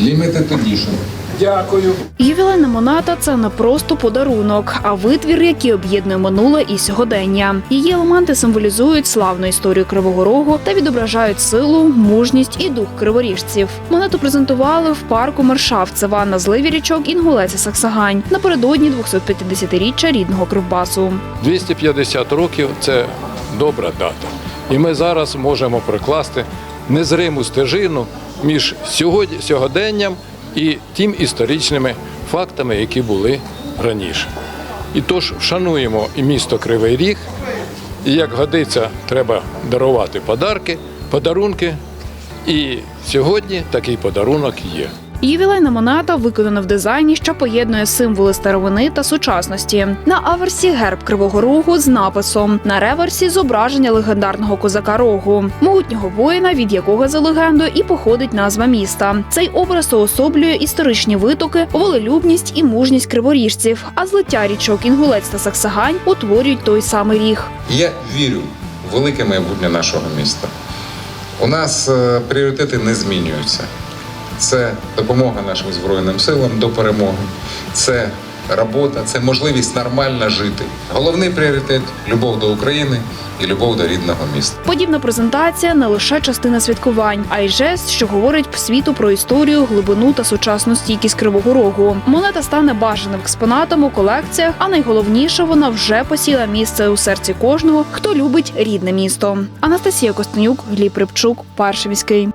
Limited Edition. Дякую. Ювілейна монета це не просто подарунок, а витвір, який об'єднує минуле і сьогодення. Її елементи символізують славну історію Кривого Рогу та відображають силу, мужність і дух криворіжців. Монету презентували в парку Мершавцева на зливі річок Інгулець і Саксагань напередодні 250-річчя рідного Кривбасу. 250 років це добра дата. І ми зараз можемо прикласти незриму стежину між сьогоденням і тим історичними фактами, які були раніше. І тож вшануємо і місто Кривий Ріг, і як годиться, треба дарувати подарки, подарунки. І сьогодні такий подарунок є. Ювілейна монета виконана в дизайні, що поєднує символи старовини та сучасності. На аверсі герб Кривого Рогу з написом, на реверсі зображення легендарного козака Рогу, могутнього воїна, від якого за легендою і походить назва міста. Цей образ уособлює історичні витоки, волелюбність і мужність криворіжців. А злиття річок Інгулець та Саксагань утворюють той самий ріг. Я вірю в велике майбутнє нашого міста. У нас е, пріоритети не змінюються. Це допомога нашим Збройним силам до перемоги, це робота, це можливість нормально жити. Головний пріоритет любов до України і любов до рідного міста. Подібна презентація не лише частина святкувань, а й жест, що говорить світу про історію, глибину та сучасну стійкість Кривого Рогу. Монета стане бажаним експонатом у колекціях, а найголовніше, вона вже посіла місце у серці кожного, хто любить рідне місто. Анастасія Костенюк, Гліб Рибчук, перший міський.